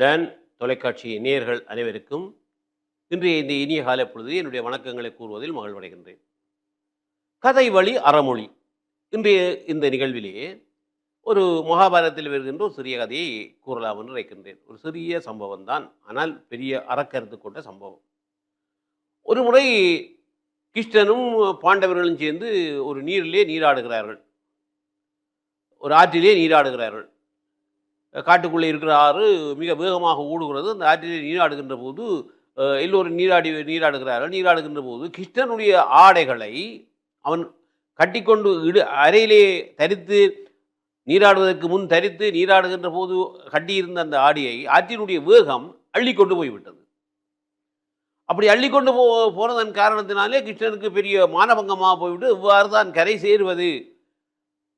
Ton தொலைக்காட்சி நேயர்கள் அனைவருக்கும் இன்றைய இந்த இனிய கால பொழுது என்னுடைய வணக்கங்களை கூறுவதில் மகிழ்வடைகின்றேன். கதை வழி அறமொழி. இன்றைய இந்த நிகழ்விலேயே ஒரு மகாபாரதத்தில் வருகின்ற ஒரு சிறிய கதையை கூறலாம் என்று நினைக்கின்றேன். ஒரு சிறிய சம்பவம் தான் ஆனால் பெரிய அறக்கருத்து கொண்ட சம்பவம். ஒரு முறை கிருஷ்ணனும் பாண்டவர்களும் சேர்ந்து ஒரு நீரிலே நீராடுகிறார்கள். ஒரு ஆற்றிலே நீராடுகிறார்கள். காட்டுக்குள்ளே இருக்கிற ஆறு மிக வேகமாக ஓடுகிறது. அந்த ஆற்றிலே நீராடுகின்ற போது எல்லோரும் நீராடி நீராடுகிறார்கள். நீராடுகின்ற போது கிருஷ்ணனுடைய ஆடைகளை அவன் கட்டிக்கொண்டு இடு அறையிலே தரித்து நீராடுவதற்கு முன் தரித்து நீராடுகின்ற போது கட்டியிருந்த அந்த ஆடியை ஆற்றினுடைய வேகம் அள்ளி கொண்டு போய்விட்டது. அப்படி அள்ளி கொண்டு போ போனதன் காரணத்தினாலே கிருஷ்ணனுக்கு பெரிய மானபங்கமாக போய்விட்டு இவ்வாறு தான் கரை சேருவது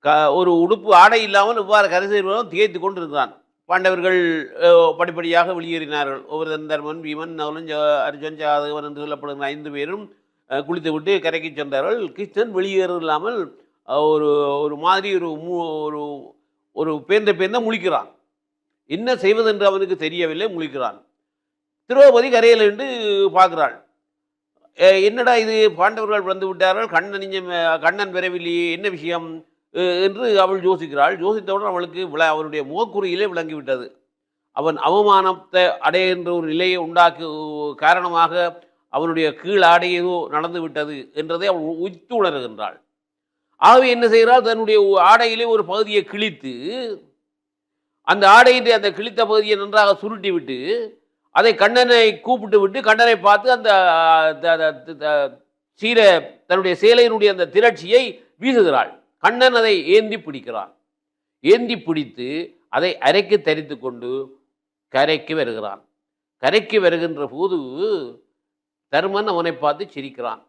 க ஒரு உடுப்பு ஆடை இல்லாமல் இவ்வாறு கரை திகைத்து கொண்டு இருந்தான் பாண்டவர்கள் படிப்படியாக வெளியேறினார்கள். ஒவ்வொரு தர்மன் பீமன் நவலன் ஜ- அர்ஜுன் ஜாதகவன் என்று சொல்லப்படுகிற ஐந்து பேரும் குளித்து குளித்துவிட்டு கரைக்கு சென்றார்கள். கிருஷ்ணன் வெளியேற இல்லாமல் ஒரு ஒரு மாதிரி ஒரு மூ ஒரு ஒரு பேந்த பேந்த முழிக்கிறான். என்ன செய்வதென்று அவனுக்கு தெரியவில்லை முழிக்கிறான். திரௌபதி கரையில் நின்று பார்க்கிறாள். என்னடா இது? பாண்டவர்கள் வந்து விட்டார்கள். கண்ணன் கண்ணன் பெறவில்லையே. என்ன விஷயம்? என்று அவள் யோசிக்கிறாள். யோசித்தவுடன் அவளுக்கு விள அவனுடைய முகக்குறியிலே விளங்கிவிட்டது. அவன் அவமானத்தை அடைகின்ற ஒரு நிலையை உண்டாக்கு காரணமாக அவனுடைய கீழ் ஆடை ஏதோ நடந்து விட்டது என்றதை அவள் உய்த்து உணர்கின்றாள். ஆகவே என்ன செய்கிறாள்? தன்னுடைய ஆடையிலே ஒரு பகுதியை கிழித்து அந்த ஆடையின்றி அந்த கிழித்த பகுதியை நன்றாக சுருட்டி விட்டு அதை கண்ணனை கூப்பிட்டு விட்டு கண்ணனை பார்த்து அந்த த- சீர தன்னுடைய சேலையினுடைய அந்த திரட்சியை வீசுகிறாள். கண்ணன் அதை ஏந்தி பிடிக்கிறான். ஏந்தி பிடித்து அதை அரைக்கு தரித்து கொண்டு கரைக்கு வருகிறான். கரைக்கு வருகின்ற போது தர்மன் அவனை பார்த்து சிரிக்கிறான்.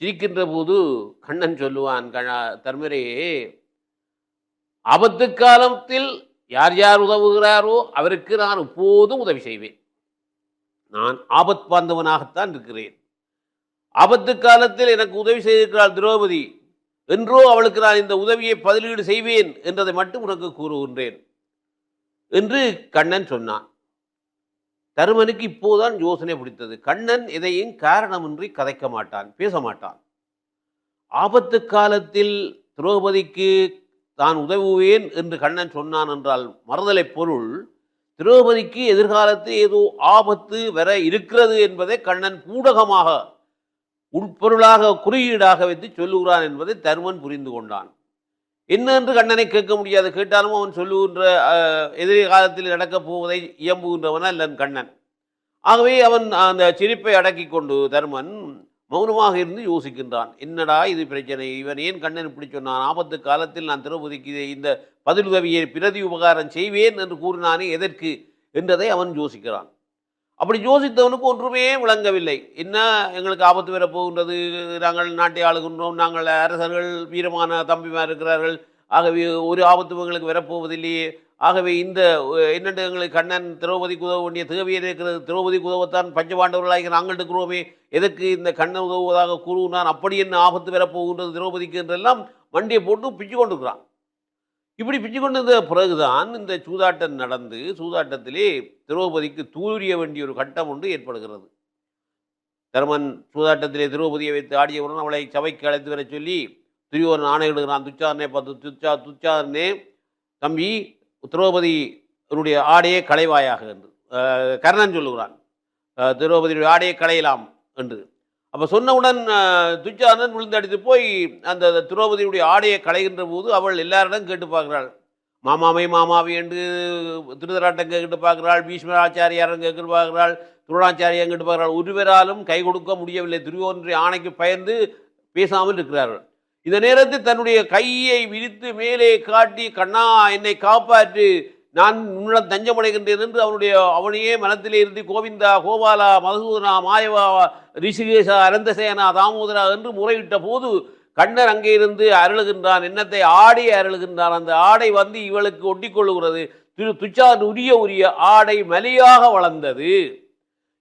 சிரிக்கின்ற போது கண்ணன் சொல்லுவான் கண தர்மரே ஆபத்து காலத்தில் யார் யார் உதவுகிறாரோ அவருக்கு நான் எப்போதும் உதவி செய்வேன். நான் ஆபத் பாந்தவனாகத்தான் இருக்கிறேன். ஆபத்து காலத்தில் எனக்கு உதவி செய்திருக்கிறாள் திரௌபதி. என்றோ அவளுக்கு நான் இந்த உதவியை பதிலீடு செய்வேன் என்றதை மட்டும் உனக்கு கூறுகின்றேன் என்று கண்ணன் சொன்னான். தருமனுக்கு இப்போதான் யோசனை பிடித்தது. கண்ணன் எதையும் காரணமின்றி கதைக்க மாட்டான் பேச மாட்டான். ஆபத்து காலத்தில் திரௌபதிக்கு தான் உதவுவேன் என்று கண்ணன் சொன்னான் என்றால் மறுதலை பொருள் திரௌபதிக்கு எதிர்காலத்தில் ஏதோ ஆபத்து வர இருக்கிறது என்பதை கண்ணன் பூடகமாக உட்பொருளாக குறியீடாக வைத்து சொல்லுகிறான் என்பதை தருமன் புரிந்து கொண்டான். என்ன என்று கண்ணனை கேட்க முடியாது. கேட்டாலும் அவன் சொல்லுகின்ற அஹ், எதிர்காலத்தில் நடக்கப் போவதை இயம்புகின்றவன் அல்லன் கண்ணன். ஆகவே அவன் அந்த சிரிப்பை அடக்கி கொண்டு தருமன் மௌனமாக இருந்து யோசிக்கின்றான். என்னடா இது பிரச்சனை? இவன் ஏன் கண்ணன் இப்படி சொன்னான்? ஆபத்து காலத்தில் நான் திரௌபதிக்கு இந்த பதிலுதவியை பிரதி உபகாரம் செய்வேன் என்று கூறினானே எதற்கு? என்றதை அவன் யோசிக்கிறான். அப்படி யோசித்தவனுக்கு ஒன்றுமே விளங்கவில்லை. என்ன எங்களுக்கு ஆபத்து வரப்போகின்றது? நாங்கள் நாட்டை ஆளுகின்றோம். நாங்கள் அரசர்கள் வீரமான தம்பிமார் இருக்கிறார்கள். ஆகவே ஒரு ஆபத்து எங்களுக்கு வரப்போவதில்லையே. ஆகவே இந்த என்னென்று எங்களுக்கு கண்ணன் திரௌபதிக்கு உதவ வேண்டிய தேவையே இருக்கிறது. திரௌபதிக்கு உதவத்தான் பஞ்சபாண்டவர்களாக நாங்கள் இருக்கிறோமே. எதற்கு இந்த கண்ணன் உதவுவதாக கூறுகிறான் அப்படி என்ன ஆபத்து வரப்போகின்றது திரௌபதிக்கு என்றெல்லாம் வண்டியை போட்டு பிச்சு கொண்டிருக்கிறான் இப்படி பிச்சு கொண்டிருந்த பிறகுதான் இந்த சூதாட்டம் நடந்து சூதாட்டத்திலே திரௌபதிக்கு தூரிய வேண்டிய ஒரு கட்டம் ஒன்று ஏற்படுகிறது. தர்மன் சூதாட்டத்திலே திரௌபதியை வைத்து ஆடியவுடன் அவளை சபைக்கு அழைத்து வர சொல்லி துரியோதன் ஆணையிடுகிறான் துச்சாரனே பார்த்து துச்சா துச்சாரனே தம்பி திரௌபதியினுடைய ஆடையை களைவாயாக என்று கர்ணன் சொல்லுகிறான் திரௌபதியுடைய ஆடையை களையலாம் என்று. அப்போ சொன்னவுடன் துச்சாதன் விழுந்தடித்து போய் அந்த திரௌபதியுடைய ஆடையை களைகின்ற போது அவள் எல்லாரிடம் கேட்டு பார்க்கிறாள். மாமாவை மாமாவை என்று திருதராட்டம் கேட்டு பார்க்கிறாள் பீஷ்மராச்சாரியாரம் கேட்டு பார்க்கிறாள் துருணாச்சாரியம் கேட்டு பார்க்கிறாள். ஒருவராலும் கை கொடுக்க முடியவில்லை. துரியோதனுடைய ஆணைக்கு பயந்து பேசாமல் இருக்கிறார்கள். இந்த நேரத்தில் தன்னுடைய கையை விரித்து மேலே காட்டி கண்ணா என்னை காப்பாற்று. நான் உன்னிடம் தஞ்சமடைகின்றேன் என்று அவனுடைய அவனையே மனத்திலே இருந்து கோவிந்தா கோபாலா மதுசூதனா மாயவா ரிஷிகேஷா அனந்தசேனா தாமோதரா என்று முறையிட்ட போது கண்ணர் அங்கே இருந்து அருளுகின்றான் எண்ணத்தை ஆடை அருளுகின்றான். அந்த ஆடை வந்து இவளுக்கு ஒட்டிக்கொள்ளுகிறது. திரு துச்சார் உரிய உரிய ஆடை மலியாக வளர்ந்தது.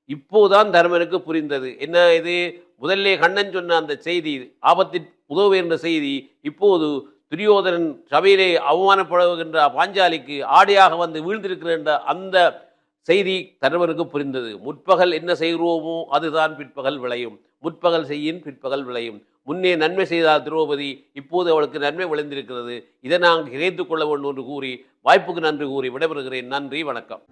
இப்போதான் தர்மனுக்கு புரிந்தது. என்ன இது? முதல்லே கண்ணன் சொன்ன அந்த செய்தி ஆபத்தில் உதவு என்ற செய்தி இப்போது துரியோதனன் சபையிலே அவமானப்படுகின்ற பாஞ்சாலிக்கு ஆடையாக வந்து வீழ்ந்திருக்கிற அந்த செய்தி தருவனுக்கு புரிந்தது. முற்பகல் என்ன செய்கிறோமோ அதுதான் பிற்பகல் விளையும். முற்பகல் செய்யின் பிற்பகல் விளையும். முன்னே நன்மை செய்தார் திரௌபதி இப்போது அவளுக்கு நன்மை விளைந்திருக்கிறது. இதை நான் இணைந்து கொள்ள வேண்டும் என்று கூறி வாய்ப்புக்கு நன்றி கூறி விடைபெறுகிறேன். நன்றி வணக்கம்.